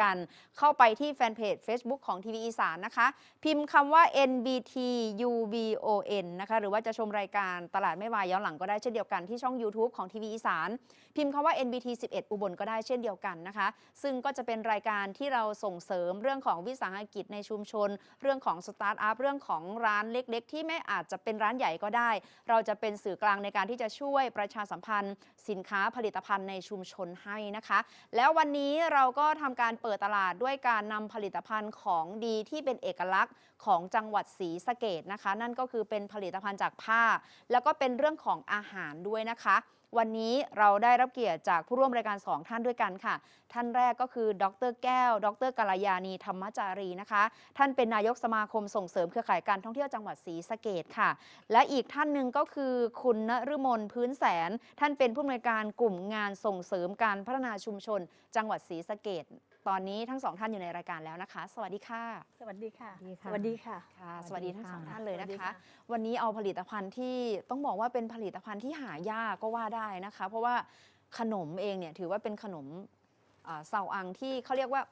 กันเข้าไปที่แฟนเพจ Facebook ของทีวีอีสานนะคะ พิมพ์คำว่า NBT UBON นะคะหรือว่าจะชมรายการตลาดไม่วายย้อนหลังก็ได้เช่นเดียวกันที่ช่อง YouTube ของทีวีอีสานพิมพ์คำว่า NBT 11 อุบลก็ได้เช่นเดียวกันนะคะ ซึ่งก็จะเป็นรายการที่เราส่งเสริมเรื่องของวิสาหกิจในชุมชน เรื่องของสตาร์ทอัพเรื่องของร้านเล็ก ๆ ที่ไม่อาจจะเป็นร้านใหญ่ก็ได้ เราจะเป็นสื่อกลางในการที่จะช่วยประชาสัมพันธ์ สินค้าผลิตภัณฑ์ในชุมชนให้นะคะ แล้ววันนี้เราก็ทำการเปิดตลาดด้วยการนำผลิตภัณฑ์ของดีที่เป็นเอกลักษณ์ของจังหวัดศรีสะเกดนะคะ นั่นก็คือเป็นผลิตภัณฑ์จากผ้า แล้วก็เป็นเรื่องของอาหารด้วยนะคะ วันนี้เราได้รับเกียรติจากผู้ร่วมรายการสองท่านด้วยกันค่ะ ท่านแรกก็คือดรแก้ว ดรกัลยาณีธรรมจารีนะคะ ท่านเป็นนายกสมาคมส่งเสริมเครือข่ายการท่องเที่ยวจังหวัดศรีสะเกดค่ะ และอีกท่านหนึ่งก็คือคุณนฤมลพื้นแสน ท่านเป็นผู้อำนวยการกลุ่มงานส่งเสริมการพัฒนาชุมชน จังหวัดศรีสะเกด ตอนนี้ทั้งสองท่านอยู่ในรายการแล้วนะคะ สวัสดีค่ะ สวัสดีค่ะสวัสดีค่ะ สวัสดีค่ะ ค่ะสสวัวัสสดีดีทั้งค่ะสองท่านเลยนะสวัสดีคะค่ะวันนี้เอาผลิตภัณฑ์ที่ต้องบอกว่าเป็นผลิตภัณฑ์ที่หายากก็ว่าได้นะคะ เพราะว่าขนมเองเนี่ยถือว่าเป็นขนมอ่าเซาอังที่เขาเรียกว่า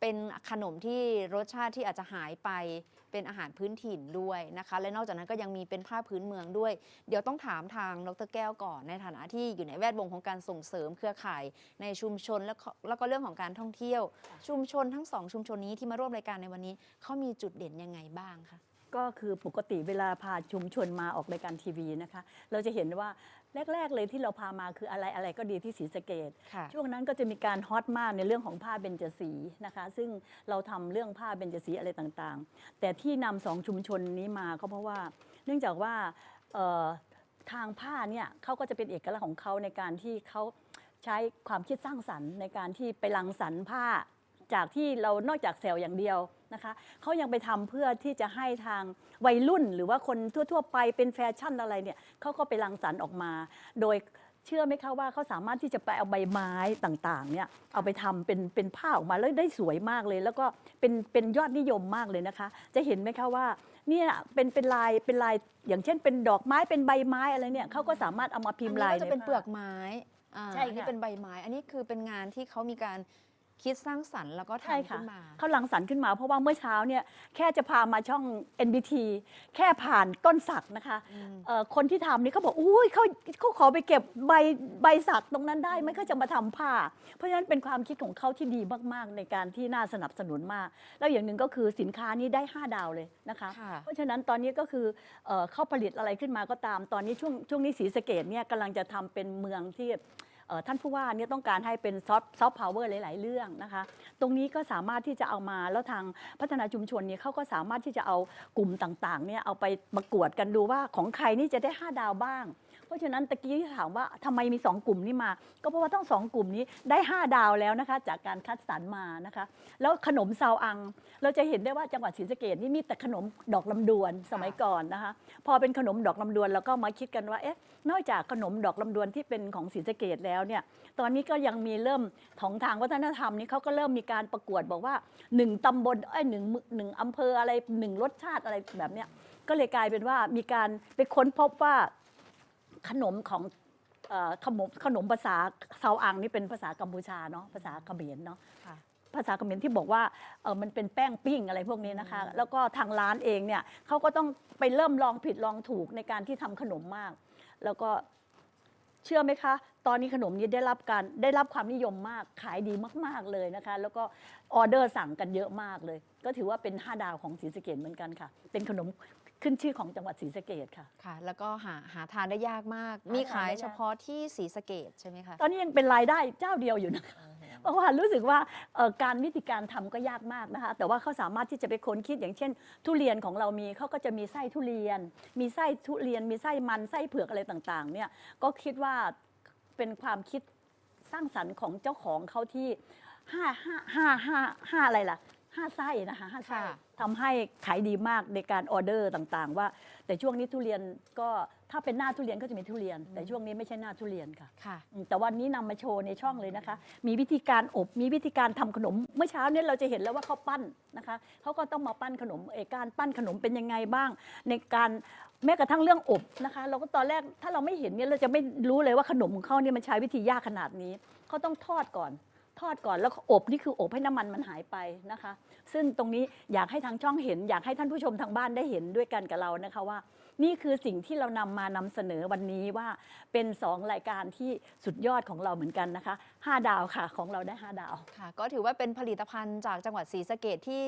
เป็นขนมที่รสชาติที่อาจจะหายไป เป็นอาหารพื้นถิ่นด้วยนะคะ และนอกจากนั้นก็ยังมีเป็นผ้าพื้นเมืองด้วย เดี๋ยวต้องถามทางดรแก้วก่อนในฐานะที่อยู่ในแวดวงของการส่งเสริมเครือข่าย ในชุมชนแล้วก็แล้วก็เรื่องของการท่องเที่ยว ชุมชนทั้งสองชุมชนนี้ที่มาร่วมรายการในวันนี้เขามีจุดเด่นยังไงบ้างคะก็คือปกติเวลาพาชุมชนมาออกรายการทีวีนะคะ เราจะเห็นว่า แรก ๆ เลยที่เราพามาคืออะไรอะไรก็ดีที่ศรีสะเกดค่ะช่วงนั้นก็จะมีการฮอตมากในเรื่องของผ้าเบญจสีนะคะ ซึ่งเราทำเรื่องผ้าเบญจสีอะไรต่างๆ แต่ที่นำสองชุมชนนี้มาก็เพราะว่า เนื่องจากว่าเอ่อทางผ้าเนี่ยเขาก็จะเป็นเอกลักษณ์ของเขาในการที่เขาใช้ความคิดสร้างสรรค์ในการที่ไปรังสรรค์ผ้า จากที่เรานอกจากแซลอย่างเดียวนะคะเขายังไปทำเพื่อที่จะให้ทางวัยรุ่น หรือว่าคนทั่ว ๆ ไปเป็นแฟชั่นอะไรเนี่ยเขาก็ไปรังสรรค์ออกมา โดยเชื่อไหมคะว่าเขาสามารถที่จะไปเอาใบไม้ต่างๆเนี่ยเอาไปทำเป็นเป็นผ้าออกมาแล้วได้สวยมากเลย แล้วก็เป็นเป็นยอดนิยมมากเลยนะคะ จะเห็นไหมคะว่าเนี่ยเป็นเป็นลายเป็นลายอย่างเช่น เป็นดอกไม้เป็นใบไม้อะไรเนี่ยเขาก็สามารถเอามาพิมพ์ลายอันนี้ก็จะเป็นใผ้าเปลือกไม้อ่าใช่ค่ะอันนี้เป็นใบไม้ อันนี้คือเป็นงานที่เขามีการ คิดสร้างสรรค์แล้วก็ใช่ทำค่ะขึ้นมา เขาลังสรรค์ขึ้นมา เพราะว่าเมื่อเช้าเนี่ยแค่จะพามาช่อง NBT แค่ผ่านต้นสักนะคะอืมเอ่อคนที่ทำนี่เขาบอกอุ้ยเขาเขาขอไปเก็บใบใบสักตรงนั้นได้ไหม่เขาจะมาทำผ้า เพราะฉะนั้นเป็นความคิดของเขาที่ดีมากๆ ในการที่น่าสนับสนุนมาก แล้วอย่างหนึ่งก็คือสินค้านี้ได้ 5 ดาวเลยนะคะ ค่ะ เพราะฉะนั้นตอนนี้ก็คือเอ่อเข้าผลิตอะไรขึ้นมาก็ตาม ตอนนี้ช่วงช่วงนี้ศรีสะเกดเนี่ยกำลังจะทำเป็นเมืองที่เอ่อ ท่านผู้ว่าเนี่ยต้องการให้เป็นซอฟต์ซอฟต์พาวเวอร์หลาย ๆ เรื่องนะคะ ตรงนี้ก็สามารถที่จะเอามาแล้วทางพัฒนาชุมชนเนี่ยเขาก็สามารถที่จะเอากลุ่มต่าง ๆ เนี่ยเอาไปประกวดกันดูว่าของใครนี่จะได้ 5 ดาวบ้าง ราะฉะนั้นตะกี้ที่ถามว่าทำไมมี 2 กลุ่มนี้มา ก็เพราะว่าทั้งสองกลุ่มนี้ได้ 5 ดาวแล้วนะคะ จากการคัดสรรมานะคะ แล้วขนมซาวอัง เราจะเห็นได้ว่าจังหวัดศรีสะเกดนี่มีแต่ขนมดอกลำดวนสมัยก่อนนะคะ พอเป็นขนมดอกลำดวนเราก็มาคิดกันว่าเอ๊ะนอกจากขนมดอกลำดวนที่เป็นของศรีสะเกดแล้วเนี่ยตอนนี้ก็ยังมีเริ่มของทางวัฒนธรรมนี่เขาก็เริ่มมีการประกวดบอกว่าหนึ่งตำบลเอ้ยหนึ่งหนึ่งอำเภออะไรหนึ่งรสชาติอะไรแบบเนี้ยก็เลยกลายเป็นว่ามีการไปค้นพบว่า ขนมของเอ่อขนมขนมภาษาซาวอังนี่เป็นภาษากัมพูชาเนาะภาษาเขมรเนาะค่ะ ภาษาเขมรที่บอกว่าเออมันเป็นแป้งปิ้งอะไรพวกนี้นะคะอืมแล้วก็ทางร้านเองเนี่ยเขาก็ต้องไปเริ่มลองผิดลองถูกในการที่ทำขนมมาก แล้วก็เชื่อไหมคะ ตอนนี้ขนมนี้ได้รับการได้รับความนิยมมากขายดีมาก ๆเลยนะคะ แล้วก็ออเดอร์สั่งกันเยอะมากเลย ก็ถือว่าเป็น 5 ดาวของศรีสะเกดเหมือนกันค่ะ เป็นขนม ขึ้นชื่อของจังหวัดศรีสะเกดค่ะ ค่ะ แล้วก็หาหาทานได้ยากมากหามีทานขายได้ยากเฉพาะที่ศรีสะเกดใช่ไหมคะ ตอนนี้ยังเป็นรายได้เจ้าเดียวอยู่นะคะเพราะว่ารู้สึกว่าเอ่อการวิธีการทำก็ยากมากนะคะ แต่ว่าเขาสามารถที่จะไปค้นคิดอย่างเช่น ทุเรียนของเรามีเขาก็จะมีไส้ทุเรียน มีไส้ทุเรียน มีไส้มันไส้เผือกอะไรต่างๆ เนี่ยก็คิดว่าเป็นความคิดสร้างสรรค์ของเจ้าของเขาที่ห้าห้าห้าห้าห้าอะไรล่ะ ห้าไส้นะคะห้าไส้ค่ะทำให้ขายดีมากในการออเดอร์ต่างๆ ว่า แต่ช่วงนี้ทุเรียนก็ถ้าเป็นหน้าทุเรียนก็จะมีทุเรียนแต่ช่วงนี้ไม่ใช่หน้าทุเรียนค่ะค่ะ อืมแต่วันนี้นำมาโชว์ในช่องเลยนะคะ มีวิธีการอบมีวิธีการทำขนมเมื่อเช้าเนี่ยเราจะเห็นแล้วว่าเขาปั้นนะคะเขาก็ต้องมาปั้นขนมเอกการปั้นขนมเป็นยังไงบ้าง ในการแม้กระทั่งเรื่องอบนะคะ เราก็ตอนแรกถ้าเราไม่เห็นเนี่ยเราจะไม่รู้เลยว่าขนมของเขาเนี่ยมันใช้วิธียากขนาดนี้เขาต้องทอดก่อน ททอดก่อนแล้วก็อบนี่คืออบให้น้ำมันมันหายไปนะคะ ซึ่งตรงนี้อยากให้ทางช่องเห็น อยากให้ท่านผู้ชมทางบ้านได้เห็นด้วยกันกับเรานะคะว่า นี่คือสิ่งที่เรานำมานำเสนอวันนี้ว่าเป็นสองรายการที่สุดยอดของเราเหมือนกันนะคะห้าดาวค่ะของเราได้ห้าดาวค่ะ ก็ถือว่าเป็นผลิตภัณฑ์จากจังหวัดศรีสะเกดที่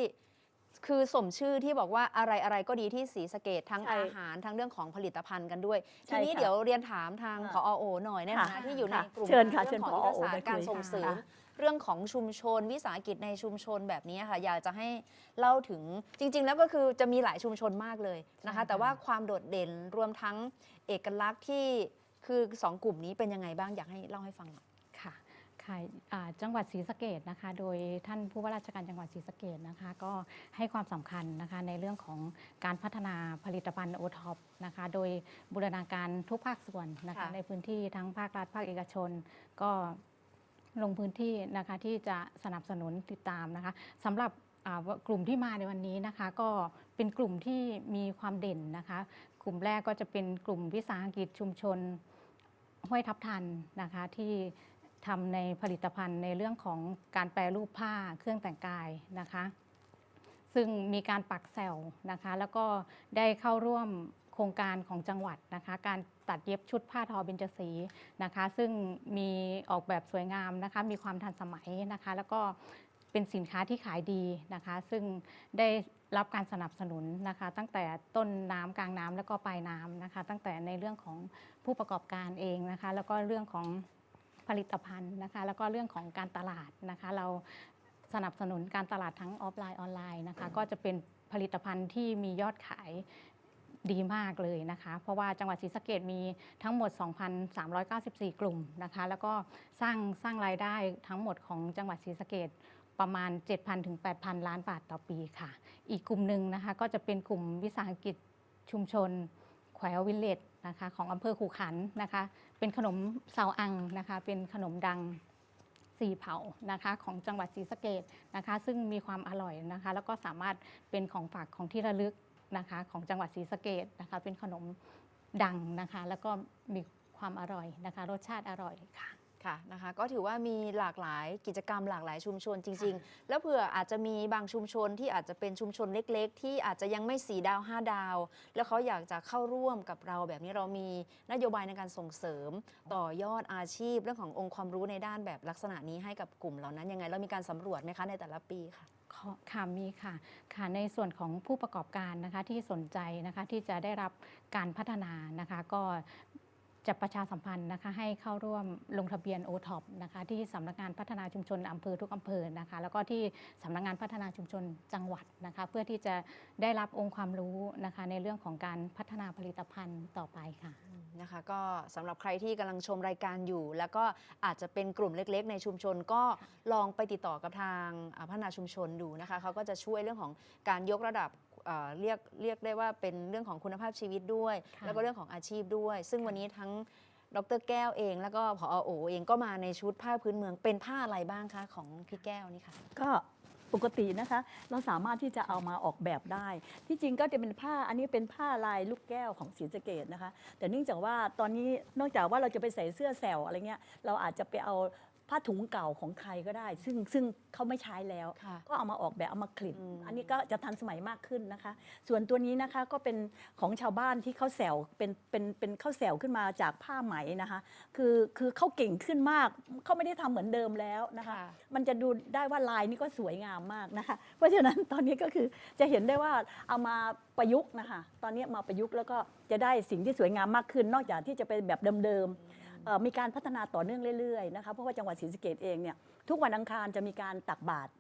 คือสมชื่อที่บอกว่าอะไรอะไรก็ดีที่ศรีสะเกดทั้งใช่อาหารทั้งเรื่องของผลิตภัณฑ์กันด้วยใช่ทีนี้ค่ะเดี๋ยวเรียนถามทางค่ะพอโอหน่อยในฐานะค่ะที่อยู่ในค่ะกลุ่มเชิญค่ะเรื่องของเชิญยุทธศาสตผอร์การไปคุยส่งเสริมค่ะ เรื่องของชุมชน วิสาหกิจในชุมชนแบบนี้ค่ะ อยากจะให้เล่าถึงจริง ๆ แล้วก็คือจะมีหลายชุมชนมากเลยนะคะใช่ค่ะแต่ว่าความโดดเด่นรวมทั้งเอกลักษณ์ที่คือสองกลุ่มนี้เป็นยังไงบ้างอยากให้เล่าให้ฟังหน่อยค่ะค่ะอ่าจังหวัดศรีสะเกดนะคะ โดยท่านผู้ว่าราชการจังหวัดศรีสะเกดนะคะ ก็ให้ความสำคัญนะคะในเรื่องของการพัฒนาผลิตภัณฑ์โอท็อปนะคะ โดยบูรณาการทุกภาคส่วนนะคะค่ะในพื้นที่ทั้งภาครัฐภาคเอกชน ก็ ลงพื้นที่นะคะที่จะสนับสนุนติดตามนะคะสำหรับกลุ่มที่มาในวันนี้นะคะ ก็เป็นกลุ่มที่มีความเด่นนะคะ กลุ่มแรกก็จะเป็นกลุ่มวิสาหกิจชุมชนห้วยทับทันนะคะที่ทำในผลิตภัณฑ์ในเรื่องของการแปรรูปผ้าเครื่องแต่งกายนะคะ ซึ่งมีการปักแซลนะคะ แล้วก็ได้เข้าร่วมโครงการของจังหวัดนะคะ การ ตัดเย็บชุดผ้าทอเบญจสีนะคะ ซึ่งมีออกแบบสวยงามนะคะ มีความทันสมัยนะคะ แล้วก็เป็นสินค้าที่ขายดีนะคะ ซึ่งได้รับการสนับสนุนนะคะ ตั้งแต่ต้นน้ำกลางน้ำแล้วก็ปลายน้ำนะคะ ตั้งแต่ในเรื่องของผู้ประกอบการเองนะคะ แล้วก็เรื่องของผลิตภัณฑ์นะคะ แล้วก็เรื่องของการตลาดนะคะ เราสนับสนุนการตลาดทั้งออฟไลน์ออนไลน์นะคะ ก็จะเป็นผลิตภัณฑ์ที่มียอดขาย ดีมากเลยนะคะ เพราะว่าจังหวัดศรีสะเกดมีทั้งหมด 2,394 กลุ่มนะคะ แล้วก็สร้างสร้างรายได้ทั้งหมดของจังหวัดศรีสะเกดประมาณ 7,000 ถึง 8,000 ล้านบาทต่อปีค่ะ อีกกลุ่มหนึ่งนะคะก็จะเป็นกลุ่มวิสาหกิจชุมชนแคววิลเลจนะคะของอำเภอขู่ขันนะคะ เป็นขนมเซาอังนะคะ เป็นขนมดังสีเผานะคะของจังหวัดศรีสะเกดนะคะ ซึ่งมีความอร่อยนะคะ แล้วก็สามารถเป็นของฝากของที่ระลึก นะคะของจังหวัดศรีสะเกดนะคะ เป็นขนมดังนะคะ แล้วก็มีความอร่อยนะคะ รสชาติอร่อยค่ะ ค่ะนะคะก็ถือว่ามีหลากหลายกิจกรรมหลากหลายชุมชนจริง ๆ แล้วเผื่ออาจจะมีบางชุมชนที่อาจจะเป็นชุมชนเล็ก ๆ ที่อาจจะยังไม่สีดาว 5 ดาว แล้วเขาอยากจะเข้าร่วมกับเราแบบนี้เรามีนโยบายในการส่งเสริม ต่อยอดอาชีพเรื่องขององค์ความรู้ในด้านแบบลักษณะนี้ให้กับกลุ่มเหล่านั้นยังไงเรามีการสำรวจไหมคะในแต่ละปีค่ะขอค่ะมีค่ะค่ะในส่วนของผู้ประกอบการนะคะที่สนใจนะคะที่จะได้รับการพัฒนานะคะก็ จะประชาสัมพันธ์นะคะให้เข้าร่วมลงทะเบียน o t o p นะคะที่สำนักงานพัฒนาชุมชนอำเภอทุกอำเภอนะคะแล้วก็ที่สำนักงานพัฒนาชุมชนจังหวัดนะคะเพื่อที่จะได้รับองค์ความรู้นะคะในเรื่องของการพัฒนาผลิตภัณฑ์ต่อไปค่ะนะคะก็สำหรับใครที่กำลังชมรายการอยู่ แล้วก็อาจจะเป็นกลุ่มเล็ก ๆ ในชุมชนก็ลองไปติดต่อกับทางพัฒนาชุมชนดูนะคะเขาก็จะช่วยเรื่องของการยกระดับ เอ่อเรียกเรียกได้ว่าเป็นเรื่องของคุณภาพชีวิตด้วยค่ะแล้วก็เรื่องของอาชีพด้วย ซึ่งค่ะวันนี้ทั้งดรแก้วเอง แล้วก็ผอโอเองก็มาในชุดผ้าพื้นเมืองเป็นผ้าอะไรบ้างคะของพี่แก้วนี่ค่ะก็ปกตินะคะ เราสามารถที่จะเอามาออกแบบได้ ที่จริงก็จะเป็นผ้าอันนี้เป็นผ้าลายลูกแก้วของศรีสะเกดนะคะ แต่เนื่องจากว่าตอนนี้นอกจากว่าเราจะไปใส่เสื้อแซวอะไรเงี้ยเราอาจจะไปเอา ผ้าถุงเก่าของใครก็ได้ ซึ่งซึ่งเขาไม่ใช้แล้วค่ะก็เอามาออกแบบเอามาคลิปอืมอันนี้ก็จะทันสมัยมากขึ้นนะคะ ส่วนตัวนี้นะคะก็เป็นของชาวบ้านที่เขาแซวเป็นเป็นเป็นข้าวแซวขึ้นมาจากผ้าไหมนะคะ คือคือเขาเก่งขึ้นมากเขาไม่ได้ทำเหมือนเดิมแล้วนะคะค่ะมันจะดูได้ว่าลายนี่ก็สวยงามมากนะคะ เพราะฉะนั้นตอนนี้ก็คือจะเห็นได้ว่าเอามาประยุกต์นะคะ ตอนนี้มาประยุกต์แล้วก็จะได้สิ่งที่สวยงามมากขึ้น นอกจากที่จะเป็นแบบเดิมๆเอ่อ มีการพัฒนาต่อเนื่องเรื่อยๆนะคะเพราะว่าจังหวัดศรีสะเกดเองเนี่ยทุกวันอังคารจะมีการตักบาตร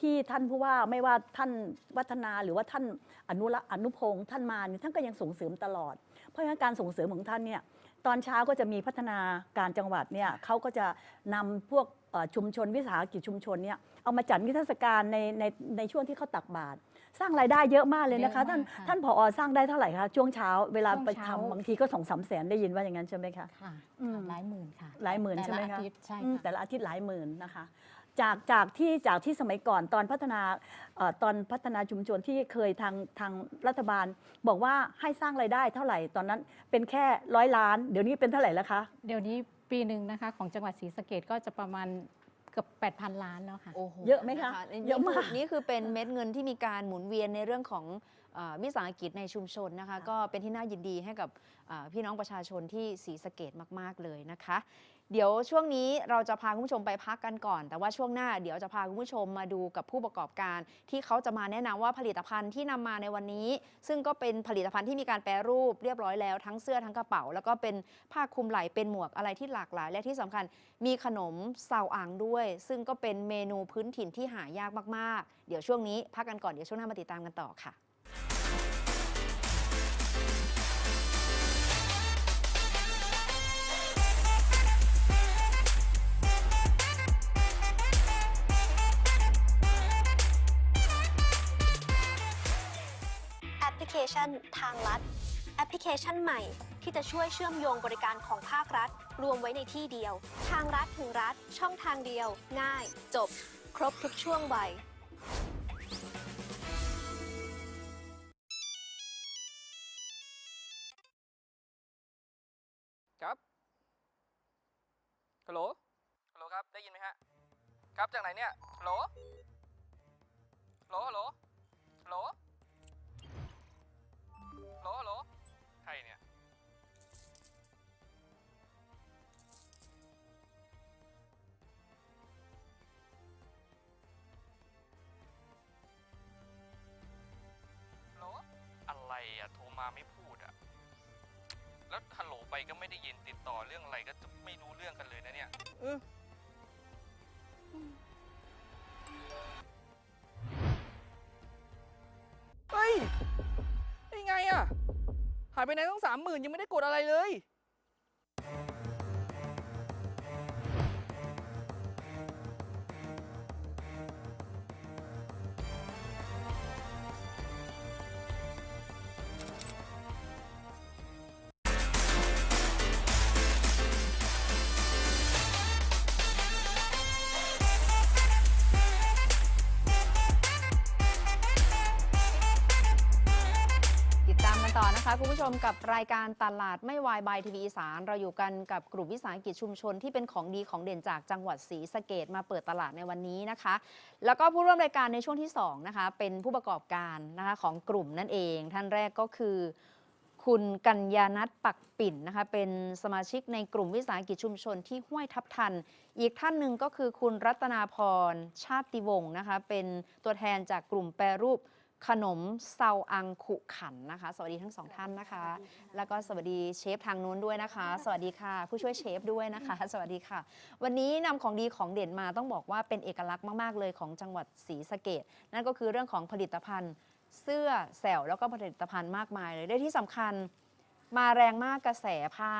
ที่ท่านผู้ว่าไม่ว่าท่านวัฒนาหรือว่าท่านอนุรักษ์อนุพงศ์ท่านมาเนี่ยท่านก็ยังส่งเสริมตลอด เพราะฉะนั้นการส่งเสริมของท่านเนี่ยตอนเช้าก็จะมีพัฒนาการจังหวัดเนี่ยเขาก็จะนำพวกชุมชนวิสาหกิจชุมชนเนี่ยเอามาจัดนิทรรศการในในในช่วงที่เขาตักบาตร สร้างรายได้เยอะมากเลยนะคะ เยอะท่านมากค่ะท่านผอสร้างได้เท่าไหร่คะช่วงเช้าเวลาช่วงไปเช้า ทำบางทีก็สองสามแสนได้ยินว่าอย่างนั้นใช่ไหมคะ ค่ะอืม หลายหมื่นค่ะหลายหมื่นใช่ไหมแต่ละคะ อาทิตย์ใช่อืมค่ะแต่ละอาทิตย์หลายหมื่นนะคะ จากจากที่จากที่สมัยก่อนตอนพัฒนาเอ่อตอนพัฒนาชุมชนที่เคยทางทางรัฐบาล บอกว่าให้สร้างรายได้เท่าไหร่ตอนนั้นเป็นแค่ร้อยล้าน เดี๋ยวนี้เป็นเท่าไหร่แล้วคะ เดี๋ยวนี้ปีหนึ่งนะคะของจังหวัดศรีสะเกดก็จะประมาณเกือบ8,000 ล้านแล้วค่ะ โอ้โหเยอะไหมคะนเยอะมากนี่คือเป็นเม็ดเงินที่มีการหมุนเวียนในเรื่องของเออวิสาหกิจในชุมชนนะคะ ก็เป็นที่น่ายินดีให้กับอ่าพี่น้องประชาชนที่ศรีสะเกดมาก ๆ เลยนะคะ เดี๋ยวช่วงนี้เราจะพาคุณผู้ชมไปพักกันก่อน แต่ว่าช่วงหน้าเดี๋ยวจะพาคุณผู้ชมมาดูกับผู้ประกอบการ ที่เขาจะมาแนะนำว่าผลิตภัณฑ์ที่นำมาในวันนี้ ซึ่งก็เป็นผลิตภัณฑ์ที่มีการแปรรูปเรียบร้อยแล้วทั้งเสื้อทั้งกระเป๋า แล้วก็เป็นผ้าคลุมไหล่เป็นหมวกอะไรที่หลากหลาย และที่สำคัญมีขนมเซาอังด้วย ซึ่งก็เป็นเมนูพื้นถิ่นที่หายากมากๆ เดี๋ยวช่วงนี้พักกันก่อนเดี๋ยวช่วงหน้ามาติดตามกันต่อค่ะ ชันทางลัด แอปพลิเคชันใหม่ที่จะช่วยเชื่อมโยงบริการของภาครัฐ รวมไว้ในที่เดียว ทางรัฐถึงรัฐ ช่องทางเดียว ง่าย จบ ครบทุกช่วงวัยครับฮัลโหลฮัลโหลครับ ได้ยินไหมฮะ ครับ จากไหนเนี่ยฮัลโหลฮัลโหลฮัลโหลฮัลโหล หลฮัลโหลใครเนี่ยฮัลโหลอะไรอะโทรมาไม่พูดอะแล้วฮัลโหลไปก็ไม่ได้ยินติดต่อเรื่องอะไรก็จะไม่รู้เรื่องกันเลยนะเนี่ยเฮ้ย ไงอะหายไปไหนตั้งสามหมื่นยังไม่ได้กดอะไรเลย คุณผู้ชมกับรายการตลาดไม่วายบายทีวีอีสาน เราอยู่กันกับกลุ่มวิสาหกิจชุมชนที่เป็นของดีของเด่นจากจังหวัดศรีสะเกดมาเปิดตลาดในวันนี้นะคะ แล้วก็ผู้ร่วมรายการในช่วงที่2นะคะเป็นผู้ประกอบการนะคะของกลุ่มนั่นเอง ท่านแรกก็คือคุณกัญญานัทปักปิ่นนะคะเป็นสมาชิกในกลุ่มวิสาหกิจชุมชนที่ห้วยทับทัน อีกท่านหนึ่งก็คือคุณรัตนาพรชาติวงศ์นะคะเป็นตัวแทนจากกลุ่มแปรรูป ขนมเซาอังขุขันนะคะ สวัสดีทั้งสองท่านนะคะ แล้วก็สวัสดีเชฟทางนู้นด้วยนะคะ สวัสดีค่ะ ผู้ช่วยเชฟด้วยนะคะ สวัสดีค่ะ วันนี้นำของดีของเด่นมาต้องบอกว่าเป็นเอกลักษณ์มากๆเลยของจังหวัดศรีสะเกดนั่นก็คือเรื่องของผลิตภัณฑ์ เสื้อแสวแล้วก็ผลิตภัณฑ์มากมายเลยได้ที่สำคัญมาแรงมากกระแสผ้า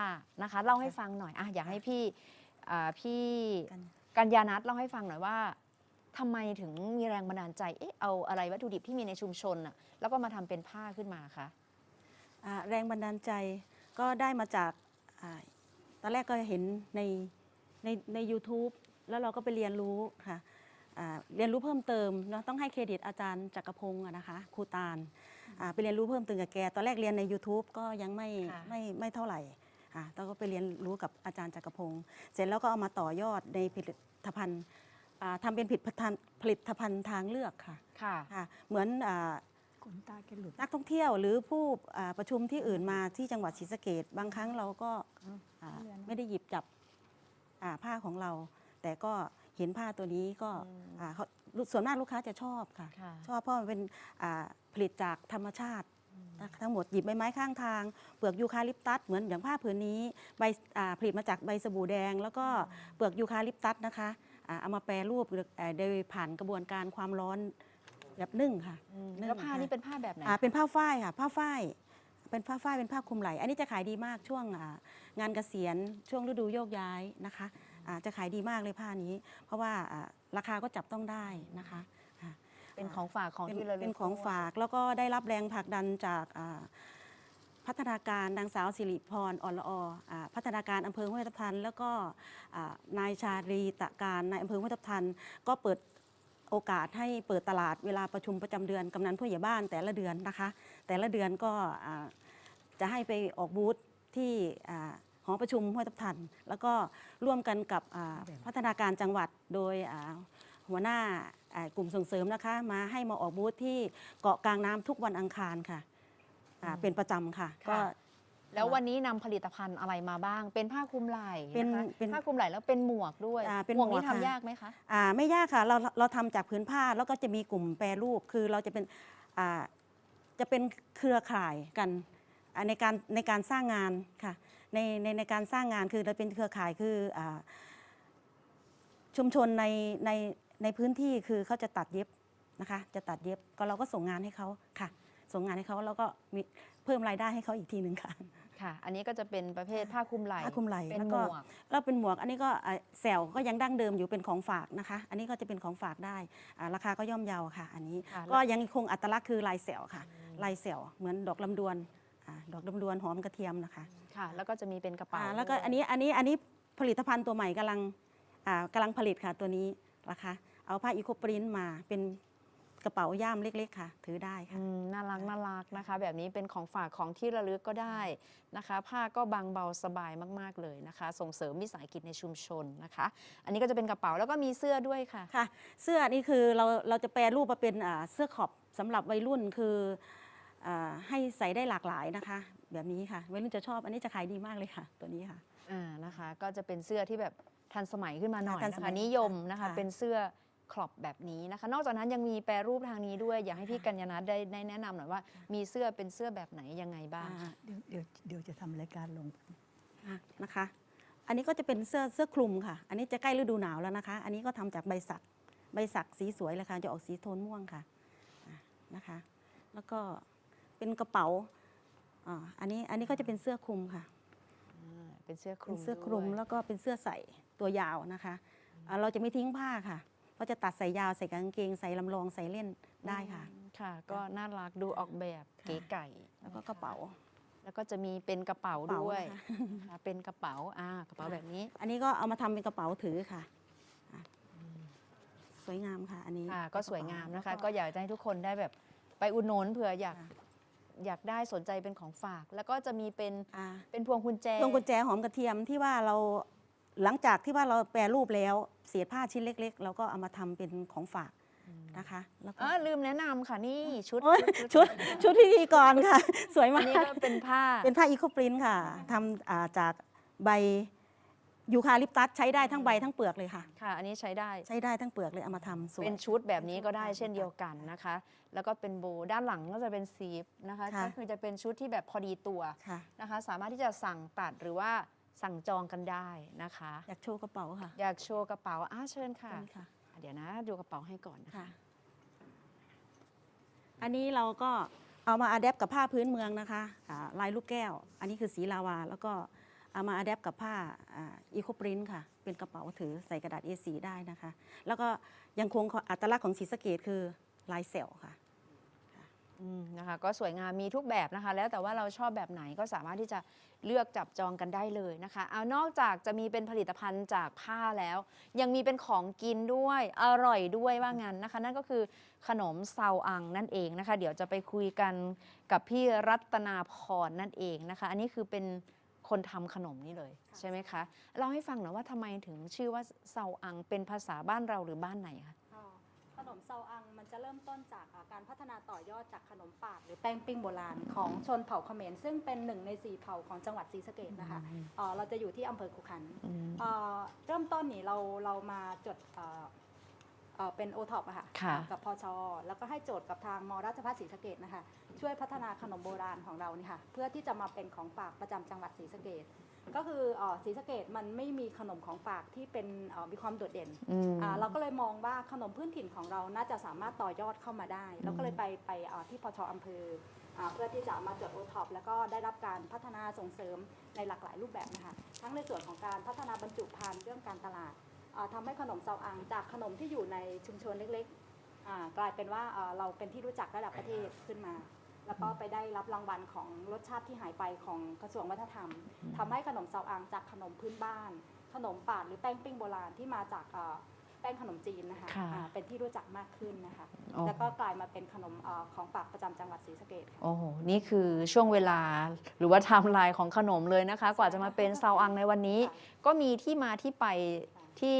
นะคะเล่าให้ฟังหน่อยอะอยากให้พี่อ่าพี่กันกัญญานัทเล่าให้ฟังหน่อยว่า ทำไมถึงมีแรงบันดาลใจเอ๊ะเอาอะไรวัตถุดิบที่มีในชุมชนน่ะแล้วก็มาทำเป็นผ้าขึ้นมาคะอ่าแรงบันดาลใจก็ได้มาจากอาตอนแรกก็เห็นในในใน u t u b e แล้วเราก็ไปเรียนรู้ค่ะอ่าเรียนรู้เพิ่มเติมเนาะต้องให้เครดิตอาจารย์จักรพงศ์อะนะคะครูตาลอ่าไปเรียนรู้เพิ่มเติมกับแก ตอนแรกเรียนใน YouTube ก็ยังไม่ค่ะไม่ไม่เท่าไหร่อ่าแล้วก็ไปเรียนรู้กับอาจารย์จักรพงศ์เสร็จแล้วก็เอามาต่อยอดในผลิตภัณฑ์ อ่าทำเป็นผลิตภัณฑ์ผลิตภัณฑ์ทางเลือกค่ะค่ะ ค่ะ เหมือนอาขนตาแกหลุดนักท่องเที่ยวหรือผู้อ่าประชุมที่อื่นมาที่จังหวัดศรีสะเกดบางครั้งเราก็อ่าเรียนไม่ได้หยิบจับอ่าผ้าของเรา แต่ก็เห็นผ้าตัวนี้ก็อืมอ่าเขาส่วนมากลูกค้าจะชอบค่ะ ค่ะ ชอบเพราะมันเป็นอ่าผลิตจากธรรมชาติ นะคะทั้งหมดหยิบใบไม้ข้างทาง เปลือกยูคาลิปตัสเหมือนอย่างผ้าผืนนี้ใบอ่าผลิตมาจากใบสบู่แดง แล้วก็เปลือกยูคาลิปตัสนะคะอ่า เอามาแปรรูปเอ่อโดยผ่านกระบวนการความร้อนแบบนึ่งค่ะอืมนึ่งแล้วผ้าค่ะนี่เป็นผ้าแบบไหนอ่าเป็นผ้าฝ้ายค่ะ ผ้าฝ้ายเป็นผ้าฝ้ายเป็นผ้าคลุมไหล่อันนี้จะขายดีมากช่วงอ่างานเกษียณช่วงฤดูโยกย้ายนะคะอ่าจะขายดีมากเลยผ้านี้ เพราะว่าอ่าราคาก็จับต้องได้นะคะอ่าเป็นของฝากของเป็นที่ระลึกเป็นของฝากแล้วก็ได้รับแรงผลักดันจากอ่า พัฒนาการนางสาวสิริพรอ่อนละออพัฒนาการอำเภอห้วยทับทัน แล้วก็นายชารีตะการนายอำเภอห้วยทับทัน ก็เปิดโอกาสให้เปิดตลาดเวลาประชุมประจำเดือนกำนันผู้ใหญ่บ้านแต่ละเดือนนะคะ แต่ละเดือนก็จะให้ไปออกบูธที่หอประชุมห้วยทับทัน แล้วก็ร่วมกันกับพัฒนาการจังหวัดโดยหัวหน้าอ่ากลุ่มส่งเสริมนะคะ มาให้มาออกบูธที่เกาะกลางน้ำทุกวันอังคารค่ะ อ่าเป็นประจำค่ะ ค่ะ ก็แล้ววันนี้นำผลิตภัณฑ์อะไรมาบ้าง เป็นผ้าคลุมไหล่เป็นนะคะเป็น ผ้าคลุมไหล่แล้วเป็นหมวกด้วยอ่าเป็นหมวกหมวกนี่ทำค่ะยากไหมคะ อ่าไม่ยากค่ะเราเราทำจากพื้นผ้าแล้วก็จะมีกลุ่มแปรรูป คือเราจะเป็นอ่าจะเป็นเครือข่ายกันอ่าในการในการสร้างงานค่ะในในในการสร้างงานคือเราเป็นเครือข่ายคืออาชุมชนในในในพื้นที่คือเขาจะตัดเย็บนะคะ จะตัดเย็บก็เราก็ส่งงานให้เขาค่ะ ส่งงานให้เขาแล้วก็มีเพิ่มรายได้ให้เขาอีกทีหนึ่งค่ะ ค่ะ อันนี้ก็จะเป็นประเภทผ้าคลุมไหล่ผ้าคลุมไหล่เป็นแล้วหมก็วก แล้วเป็นหมวก อันนี้ก็อ่าแซวก็ยังดั้งเดิมอยู่เป็นของฝากนะคะ อันนี้ก็จะเป็นของฝากได้อ่าราคาก็ย่อมเยาค่ะ อันนี้ค่ะ ก็ยังคงอัตลักษณ์คือลายแซวค่ะ ลายแซวเหมือนดอกลำดวนอ่าดอกลำดวนหอมกระเทียมนะคะค่ะ แล้วก็จะมีเป็นกระเป๋าอ่าแล้วก็ด้วยอันนี้อันนี้อันนี้ผลิตภัณฑ์ตัวใหม่กำลังอ่ากำลังผลิตค่ะตัวนี้นะคะ เอาผ้าอีโคปรินมาเป็น กระเป๋าย่ามเล็กๆค่ะ ถือได้ค่ะ อืมน่ารักน่ารักนะคะ แบบนี้เป็นของฝากของที่ระลึกก็ได้นะคะ ผ้าก็บางเบาสบายมากๆเลยนะคะ ส่งเสริมวิสาหกิจในชุมชนนะคะ อันนี้ก็จะเป็นกระเป๋าแล้วก็มีเสื้อด้วยค่ะ ค่ะ เสื้อนี่คือเราเราจะแปรรูปมาเป็นอ่าเสื้อขอบสำหรับวัยรุ่นคืออาให้ใส่ได้หลากหลายนะคะ แบบนี้ค่ะวัยรุ่นจะชอบอันนี้จะขายดีมากเลยค่ะ ตัวนี้ค่ะ อ่านะคะก็จะเป็นเสื้อที่แบบทันสมัยขึ้นมาหน่อยทันสนะมัคะยนิยมนะคะ ค่ะเป็นเสื้อ ครอปแบบนี้นะคะ นอกจากนั้นยังมีแปรรูปทางนี้ด้วย อยากให้พี่กัญญาณัทได้ได้แนะนำหน่อยว่า มีเสื้อเป็นเสื้อแบบไหนยังไงบ้างอ่าเดี๋ยวเดี๋ยวเดี๋ยวจะทำรายการลง อะนะคะ อันนี้ก็จะเป็นเสื้อเสื้อคลุมค่ะ อันนี้จะใกล้ฤดูหนาวแล้วนะคะ อันนี้ก็ทำจากใบสัก ใบสักสีสวยเลยค่ะ จะออกสีโทนม่วงค่ะอะนะคะ แล้วก็เป็นกระเป๋าอ่าอันนี้อันนี้ก็จะเป็นเสื้อคลุมค่ะอ่าเป็นเสื้อคลุเป็มนเสื้อคลุมด้วยแล้วก็เป็นเสื้อใส่ตัวยาวนะคะอ่าเราจะไม่ทิ้งผ้าค่ะ ก็จะตัดใส่ยาวใส่กางเกงใส่ลำลองใส่เล่นได้ค่ะอืมค่ะ ก็น่ารักดูออกแบบค่ะเก๋ไก่แล้วก็กระเป๋า แล้วก็จะมีเป็นกระเป๋ากระเป๋าด้วยนะคะค่ะเป็นกระเป๋าอ่ากระเป๋าแบบนี้ อันนี้ก็เอามาทำเป็นกระเป๋าถือค่ะอะสวยงามค่ะ อันนี้ค่ะก็สวยงามนะคะแล้วก็อยากจะให้ทุกคนได้แบบไปอุดหนุนเผื่ออยากค่ะอยากได้สนใจเป็นของฝาก แล้วก็จะมีเป็นอ่าเป็นพวงกุญแจพวงกุญแจหอมกระเทียมที่ว่าเรา หลังจากที่ว่าเราแปรรูปแล้วเศษผ้าชิ้นเล็ก ๆ เราก็เอามาทำเป็นของฝากนะคะ แล้วก็อ่าลืมแนะนำค่ะนี่ชุดโอ๊ยชุดชุดพิธีกรค่ะ สวยอัมานกนี้ก็เป็นผ้า เป็นผ้าอีโคปรินท์ค่ะทำอ่าจากใบยูคาลิปตัสใช้ได้ทั้งใบทั้งเปลือกเลยค่ะ ค่ะ อันนี้ใช้ได้ ใช้ได้ทั้งเปลือกเลยเอามาทำสวย เป็นชุดแบบนี้ก็ได้เป็นชุดเช่นเดียวกันนะคะ แล้วก็เป็นโบว์ด้านหลังก็จะเป็นซีฟนะคะ ค่ะ ก็คือจะเป็นชุดที่แบบพอดีตัวค่ะ นะคะ สามารถที่จะสั่งตัดหรือว่า สั่งจองกันได้นะคะ อยากโชว์กระเป๋าค่ะ อยากโชว์กระเป๋าอ่าเชิญค่ะ นี่ค่ะ เดี๋ยวนะดูกระเป๋าให้ก่อนนะคะค่ะ อันนี้เราก็เอามาอัดแอปกับผ้าพื้นเมืองนะคะอ่าลายลูกแก้ว อันนี้คือสีลาวา แล้วก็เอามาอัดแอปกับผ้าอีโคปรินค่ะ เป็นกระเป๋าถือใส่กระดาษ A4 ได้นะคะ แล้วก็ยังคงอัตลักษณ์ของศรีสะเกดคือลายเซลค่ะ อืมนะคะ ก็สวยงามมีทุกแบบนะคะ แล้วแต่ว่าเราชอบแบบไหนก็สามารถที่จะเลือกจับจองกันได้เลยนะคะ เอานอกจากจะมีเป็นผลิตภัณฑ์จากผ้าแล้ว ยังมีเป็นของกินด้วยอร่อยด้วยว่างั้นนะคะ นั่นก็คือขนมเซาอังนั่นเองนะคะ เดี๋ยวจะไปคุยกันกับพี่รัตนาพรนั่นเองนะคะ อันนี้คือเป็นคนทำขนมนี่เลยใช่ไหมคะเล่าให้ฟังหน่อยว่าทำไมถึงชื่อว่าเซาอังเป็นภาษาบ้านเราหรือบ้านไหนคะข นมเซาอังมันจะเริ่มต้นจากอ่าการพัฒนาต่อยอดจากขนมปาดหรือแป้งปิ้งโบราณของชนเผ่าเขมรซึ่งเป็นหนึ่งในสี่เผ่าของจังหวัดศรีสะเกดนะคะเอ่อเราจะอยู่ที่อำเภอขุขันธ์เอ่อเริ่มต้นนี่เราเรามาจดเอ่อเอ่อเป็นโอท็อปอะค่ะค่ะกับพชแล้วก็ให้โจทย์กับทางมราชภัฏศรีสะเกดนะคะช่วยพัฒนาขนมโบราณของเรานี่ค่ะเพื่อที่จะมาเป็นของฝากประจำจังหวัดศรีสะเกด ก็คือเอ่อศรีสะเกดมันไม่มีขนมของฝากที่เป็นเอ่อมีความโดดเด่นอืมอ่าเราก็เลยมองว่าขนมพื้นถิ่นของเราน่าจะสามารถต่อยอดเข้ามาได้เราก็เลยไปไปอ่าที่พชอำเภออ่าเพื่อที่จะมาจดโอท็อปแล้วก็ได้รับการพัฒนาส่งเสริมในหลากหลายรูปแบบนะคะทั้งในส่วนของการพัฒนาบรรจุภัณฑ์เรื่องการตลาดอ่าทำาให้ขนมเซาอังจากขนมที่อยู่ในชุมชนเล็กๆอ่ากลายเป็นว่าอ่าเราเป็นที่รู้จักระดับประเทศขึ้นมา แล้วก็ไปได้รับรางวัลของรสชาติที่หายไปของกระทรวงวัฒนธรรมทำให้ขนมเซาอังจากขนมพื้นบ้าน ขนมปาดหรือแป้งปิ้งโบราณที่มาจากเอ่อแป้งขนมจีนนะคะค่ะอ่าเป็นที่รู้จักมากขึ้นนะคะโอ้แล้วก็กลายมาเป็นขนมเอ่อของฝากประจำจังหวัดศรีสะเกษค่ะ โอ้โห นี่คือช่วงเวลาหรือว่าไทม์ไลน์ของขนมเลยนะคะ กว่าจะมาเป็นซาวอังในวันนี้ค่ะก็มีที่มาที่ไปที่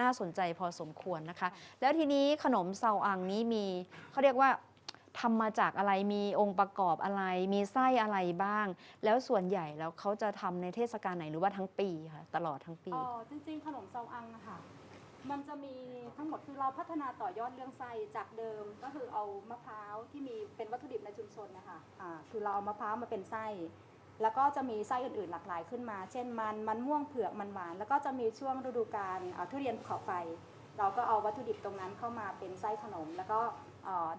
น่าสนใจพอสมควรนะคะ แล้วทีนี้ขนมซาวอังนี้มีเขาเรียกว่า ทำมาจากอะไรมีองค์ประกอบอะไร มีไส้อะไรบ้าง แล้วส่วนใหญ่แล้วเขาจะทำในเทศกาลไหนหรือว่าทั้งปีค่ะตลอดทั้งปี อ๋อจริงๆ ขนมเซาอังอะค่ะ มันจะมีทั้งหมดคือเราพัฒนาต่อยอดเรื่องไส้จากเดิมก็คือเอามะพร้าวที่มีเป็นวัตถุดิบในชุมชนนะคะอ่าคือเราเอามะพร้าวมาเป็นไส้ แล้วก็จะมีไส้อื่นๆหลากหลายขึ้นมา เช่นมันมันม่วงเผือกมันหวาน แล้วก็จะมีช่วงฤดูกาลอ่าทุเรียนภูเขาไฟ เราก็เอาวัตถุดิบตรงนั้นเข้ามาเป็นไส้ขนม แล้วก็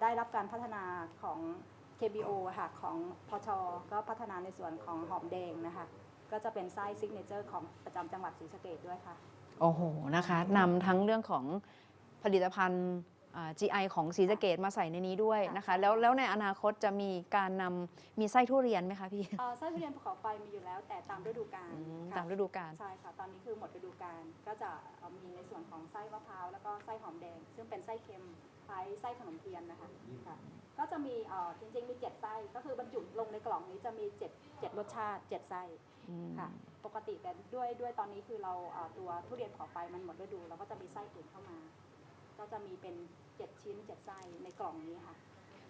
ได้รับการพัฒนาของ KBO ค่ะของพชก็พัฒนาในส่วนของหอมแดงนะคะก็จะเป็นไส้ซิกเนเจอร์ของประจำจังหวัดศรีสะเกดด้วยค่ะ โอ้โหนะคะนำทั้งเรื่องของผลิตภัณฑ์ GI ของศรีสะเกดมาใส่ในนี้ด้วยนะคะ แล้วแล้วในอนาคตจะมีการนำมีไส้ทุเรียนไหมคะพี่ เอ่อไส้ทุเรียนภูเขาไฟมีอยู่แล้ว แต่ตามฤดูกาลอืมค่ะตามฤดูกาล ใช่ค่ะตอนนี้คือหมดฤดูกาลก็จะเอ่อมีในส่วนของไส้มะพร้าวแล้วก็ไส้หอมแดง ซึ่งเป็นไส้เค็มคล้ายไส้ขนมเทียนนะคะค่ะก็จะมีเอ่อจริงๆมีเจ็ดไส้ก็คือบรรจุลงในกล่องนี้จะมีเจ็ดเจ็ดรสชาติเจ็ดไส้อืม ค่ะ ปกติแต่ด้วยด้วยตอนนี้คือเราเอ่อตัวทุเรียนภูเขาไฟมันหมดฤดูเราก็จะมีไส้อื่นเข้ามา ก็จะมีเป็นเจ็ดชิ้นเจ็ดไส้ในกล่องนี้ค่ะ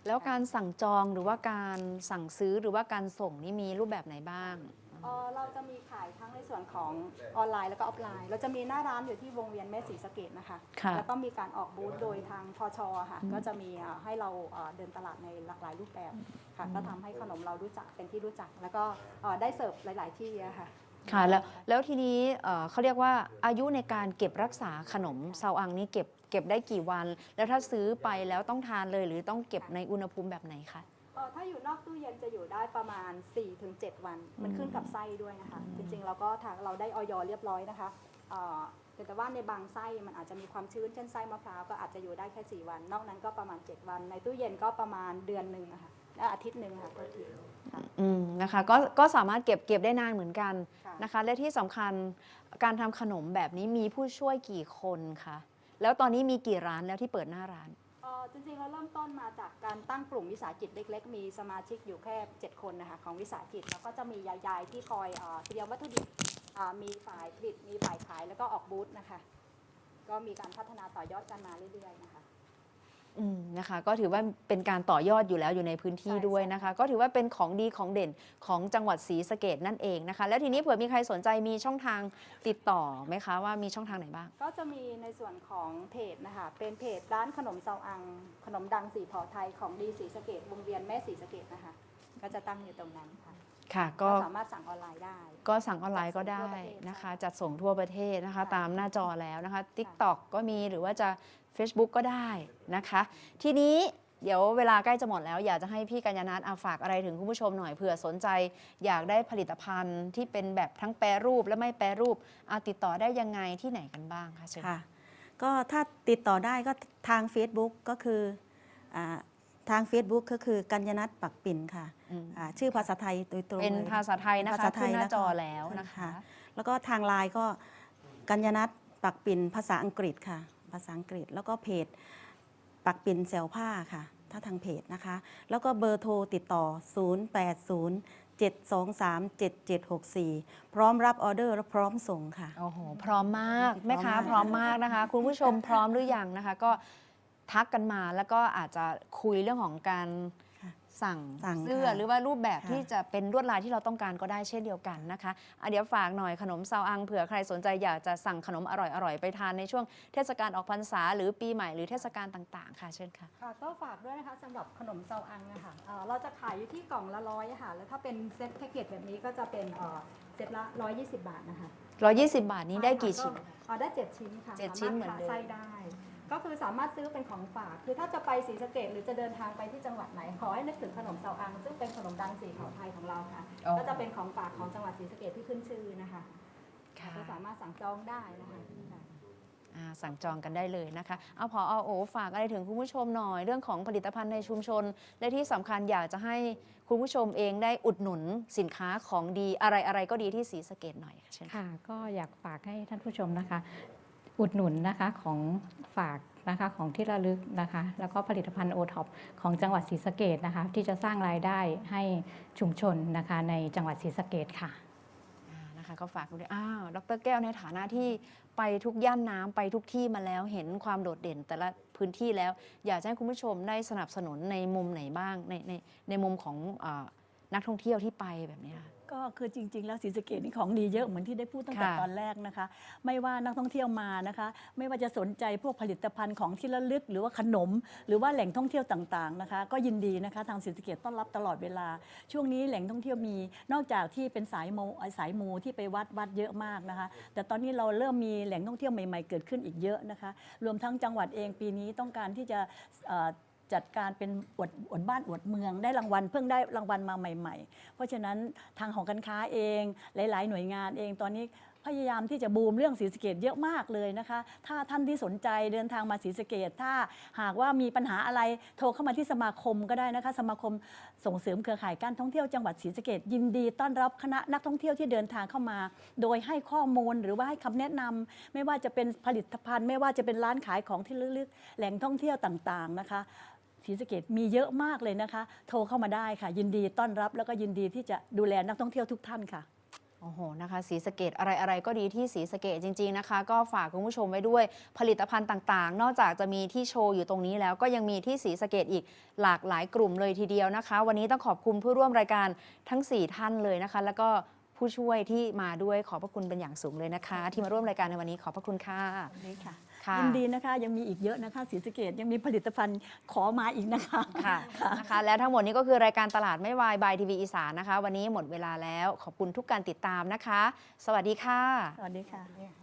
แล้วการสั่งจองหรือว่าการสั่งซื้อหรือว่าการส่งนี่มีรูปแบบไหนบ้าง เอ่อเราจะมีขายทั้งในส่วนของออนไลน์แล้วก็ออฟไลน์ เราจะมีหน้าร้านอยู่ที่วงเวียนแม่ศรีสะเกดนะคะ ค่ะแล้วก็มีการออกบูธโดยทางพชค่ะ ก็จะมีเอ่อให้เราเอ่อเดินตลาดในหลากหลายรูปแบบค่ะ ก็ทำให้ขนมเรารู้จักเป็นที่รู้จัก แล้วก็เอ่อได้เสิร์ฟหลาย ๆ ที่อะค่ะ ค่ะแล้วแล้วทีนี้เอ่อเขาเรียกว่าอายุในการเก็บรักษาขนมซาวอังนี้เก็บ เก็บได้กี่วัน แล้วถ้าซื้อไปแล้วต้องทานเลย หรือต้องเก็บในอุณหภูมิแบบไหนคะ เอ่อถ้าอยู่นอกตู้เย็นจะอยู่ได้ประมาณ 4-7 วัน มันขึ้นกับไส้ด้วยนะคะ จริงๆ เราก็ทางเราได้ออยเรียบร้อยนะคะเอ่อแต่ว่าในบางไส้มันอาจจะมีความชื้น เช่นไส้มะพร้าวก็อาจจะอยู่ได้แค่ 4 วัน นอกนั้นก็ประมาณ 7 วัน ในตู้เย็นก็ประมาณเดือนหนึ่งอะค่ะและอาทิตย์หนึ่งค่ะก็ทีค่ะ อืมนะคะก็ก็สามารถเก็บเก็บได้นานเหมือนกันค่ะ นะคะ และที่สำคัญการทำขนมแบบนี้มีผู้ช่วยกี่คนคะ แล้วตอนนี้มีกี่ร้านแล้วที่เปิดหน้าร้าน เอ่อจริงๆเราเริ่มต้นมาจากการตั้งกลุ่มวิสาหกิจเล็ก ๆ มีสมาชิกอยู่แค่ 7 คนนะคะของวิสาหกิจแล้วก็จะมียายๆที่คอยเอ่อเตรียมวัตถุดิบอ่อมีฝ่ายผลิตมีฝ่ายขายแล้วก็ออกบูธนะคะ ก็มีการพัฒนาต่อยอดกันมาเรื่อยๆนะคะ อืมนะคะก็ถือว่าเป็นการต่อยอดอยู่แล้วอยู่ในพื้นที่ใช่ด้วยใช่นะคะ ก็ถือว่าเป็นของดีของเด่นของจังหวัดศรีสะเกดนั่นเองนะคะ แล้วทีนี้เผื่อมีใครสนใจมีช่องทางติดต่อไหมคะว่ามีช่องทางไหนบ้าง ก็จะมีในส่วนของเพจนะคะ เป็นเพจร้านขนมเซาอัง ขนมดังสีเผาไทยของดีสีสะเกดวงเวียนแม่สีสะเกดนะคะ ก็จะตั้งอยู่ตรงนั้นค่ะ ค่ะก็ก็สามารถสั่งออนไลน์ได้ ก็สั่งออนไลน์ก็ได้จัดส่งทั่วประเทศนะคะใช่จัดส่งทั่วประเทศนะคะค่ะตามหน้าจอแล้วนะคะ TikTok ก็มีหรือว่าจะ Facebook ก็ได้นะคะ ทีนี้เดี๋ยวเวลาใกล้จะหมดแล้วอยากจะให้พี่กัญญาณัทอาฝากอะไรถึงคุณผู้ชมหน่อยเผื่อสนใจ อยากได้ผลิตภัณฑ์ที่เป็นแบบทั้งแปรรูปและไม่แปรรูปอาติดต่อได้ยังไงที่ไหนกันบ้างคะเชิญค่ะ ก็ถ้าติดต่อได้ก็ทาง Facebook ก็คืออา ทาง Facebook ก็คือกัญญนัทปักปิ่นค่ะอืมอ่าชื่อภาษาไทยโดยตรงเป็นลย ภาษาไทยนะภาคะษาไทขึ้ยนหน้านะคะ จอแล้วนะคะค่ะแล้วก็ทางไลน์ก็กัญญนัทปักปิ่นภาษาอังกฤษค่ะ ภาษาอังกฤษ แล้วก็เพจปักปิ่นแซวผ้าค่ะ ถ้าทางเพจนะคะ แล้วก็เบอร์โทรติดต่อ 080 723 7764 พร้อมรับออเดอร์และพร้อมส่งค่ะ โอ้โห พร้อมมากแม่ค้าพพร้ร้ออมมมามากกนะคะ คุณผู้ชมพร้อมหรือยังนะคะ ก็ ทักกันมาแล้วก็อาจจะคุยเรื่องของการค่ะสั่งสั่งเสื้อค่ะหรือว่ารูปแบบค่ะ ที่จะเป็นลวดลายที่เราต้องการก็ได้เช่นเดียวกันนะคะอะเดี๋ยวฝากหน่อยขนมซาวอังเผื่อใครสนใจอยากจะสั่งขนมอร่อยๆไปทานในช่วงเทศกาลออกพรรษาหรือปีใหม่หรือเทศกาลต่าง ๆ ค่ะเช่นค่ะ ค่ะก็ฝากด้วยนะคะสำหรับขนมเซาอังนะคะเอ่อเราจะขายอยู่ที่กล่องละร้อยค่ะ แล้วถ้าเป็นเซ็ตแพ็กเกจแบบนี้ก็จะเป็นเอ่อเซ็ตละ 120 บาทนะคะ120 บาทนี้ได้กี่ชิ้น ใค่ะเอาได้ 7 ชิ้นค่ะเจ็ดชิ้นเหมือนเดิม สาารถขาไส้ได้ ก็คือสามารถซื้อเป็นของฝาก คือถ้าจะไปศรีสะเกดหรือจะเดินทางไปที่จังหวัดไหน ขอให้นึกถึงขนมเซาอัง ซึ่งเป็นขนมดังสีของไทยของเราค่ะก็จะเป็นของฝากของจังหวัดศรีสะเกดที่ขึ้นชื่อนะคะค่ะก็สามารถสั่งจองได้นะคะ อ่าสั่งจองกันได้เลยนะคะ เอาพอเอาโอฝากอะไรถึงคุณผู้ชมหน่อย เรื่องของผลิตภัณฑ์ในชุมชน และที่สำคัญอยากจะให้คุณผู้ชมเองได้อุดหนุนสินค้าของดีอะไรอะไรก็ดีที่สีสะเกตหน่อยค่ะเช่นค่ะก็อยากฝากให้ท่านผู้ชมนะคะ อุดหนุนนะคะของฝากนะคะของที่ระลึกนะคะ แล้วก็ผลิตภัณฑ์โอท็อปของจังหวัดศรีสะเกดนะคะ ที่จะสร้างรายได้ให้ชุมชนนะคะในจังหวัดศรีสะเกดค่ะนะคะก็ฝากด้วยอ้าวดรแก้วในฐานะที่ไปทุกย่านน้ำไปทุกที่มาแล้วเห็นความโดดเด่นแต่ละพื้นที่แล้ว อยากให้คุณผู้ชมได้สนับสนุนในมุมไหนบ้างในในในมุมของอนักท่องเที่ยวที่ไปแบบนี้ ก็คือจริง ๆ แล้วศรีสะเกดนี่ของดีเยอะเหมือนที่ได้พูดตั้งแต่ค่ะตอนแรกนะคะ ไม่ว่านักท่องเที่ยวมานะคะ ไม่ว่าจะสนใจพวกผลิตภัณฑ์ของที่ระลึก หรือว่าขนม หรือว่าแหล่งท่องเที่ยวต่างๆนะคะ ก็ยินดีนะคะทางศรีสะเกดต้อนรับตลอดเวลา ช่วงนี้แหล่งท่องเที่ยวมีนอกจากที่เป็นสายมูสายมูที่ไปวัดวัดเยอะมากนะคะ แต่ตอนนี้เราเริ่มมีแหล่งท่องเที่ยวใหม่ ๆ เกิดขึ้นอีกเยอะนะคะ รวมทั้งจังหวัดเองปีนี้ต้องการที่จะเอ่อ จัดการเป็นอวดอวดบ้านอวดเมือง ได้รางวัลเพิ่งได้รางวัลมาใหม่ ๆ เพราะฉะนั้นทางของการค้าเองหลาย ๆ หน่วยงานเองตอนนี้พยายามที่จะบูมเรื่องศรีสะเกดเยอะมากเลยนะคะ ถ้าท่านที่สนใจเดินทางมาศรีสะเกดถ้าหากว่ามีปัญหาอะไรโทรเข้ามาที่สมาคมก็ได้นะคะ สมาคมส่งเสริมเครือข่ายการท่องเที่ยวจังหวัดศรีสะเกดยินดีต้อนรับคณะนักท่องเที่ยวที่เดินทางเข้ามา โดยให้ข้อมูลหรือว่าให้คำแนะนำไม่ว่าจะเป็นผลิตภัณฑ์ ไม่ว่าจะเป็นร้านขายของที่ลึกๆแหล่งท่องเที่ยวต่างๆนะคะ ศรีสะเกดมีเยอะมากเลยนะคะ โทรเข้ามาได้ค่ะ ยินดีต้อนรับแล้วก็ยินดีที่จะดูแลนักท่องเที่ยวทุกท่านค่ะ โอ้โหนะคะสีสะเกตอะไรอะไรก็ดีที่สีสะเกตจริง ๆนะคะ ก็ฝากคุณผู้ชมไว้ด้วยผลิตภัณฑ์ต่างๆ นอกจากจะมีที่โชว์อยู่ตรงนี้แล้วก็ยังมีที่สีสะเกตอีกหลากหลายกลุ่มเลยทีเดียวนะคะ วันนี้ต้องขอบคุณผู้ร่วมรายการทั้ง 4 ท่านเลยนะคะ แล้วก็ผู้ช่วยที่มาด้วยขอบพระคุณเป็นอย่างสูงเลยนะคะ ที่มาร่วมรายการในวันนี้ขอบพระคุณค่ะ นี่ค่ะ ค่ะยินดีนะคะ ยังมีอีกเยอะนะคะศรีสะเกดยังมีผลิตภัณฑ์ขอมาอีกนะคะค่ะนะคะ และทั้งหมดนี้ก็คือรายการตลาดไม่วายบายทีวีอีสานนะคะ วันนี้หมดเวลาแล้วขอบคุณทุกการติดตามนะคะ สวัสดีค่ะ สวัสดีค่ะ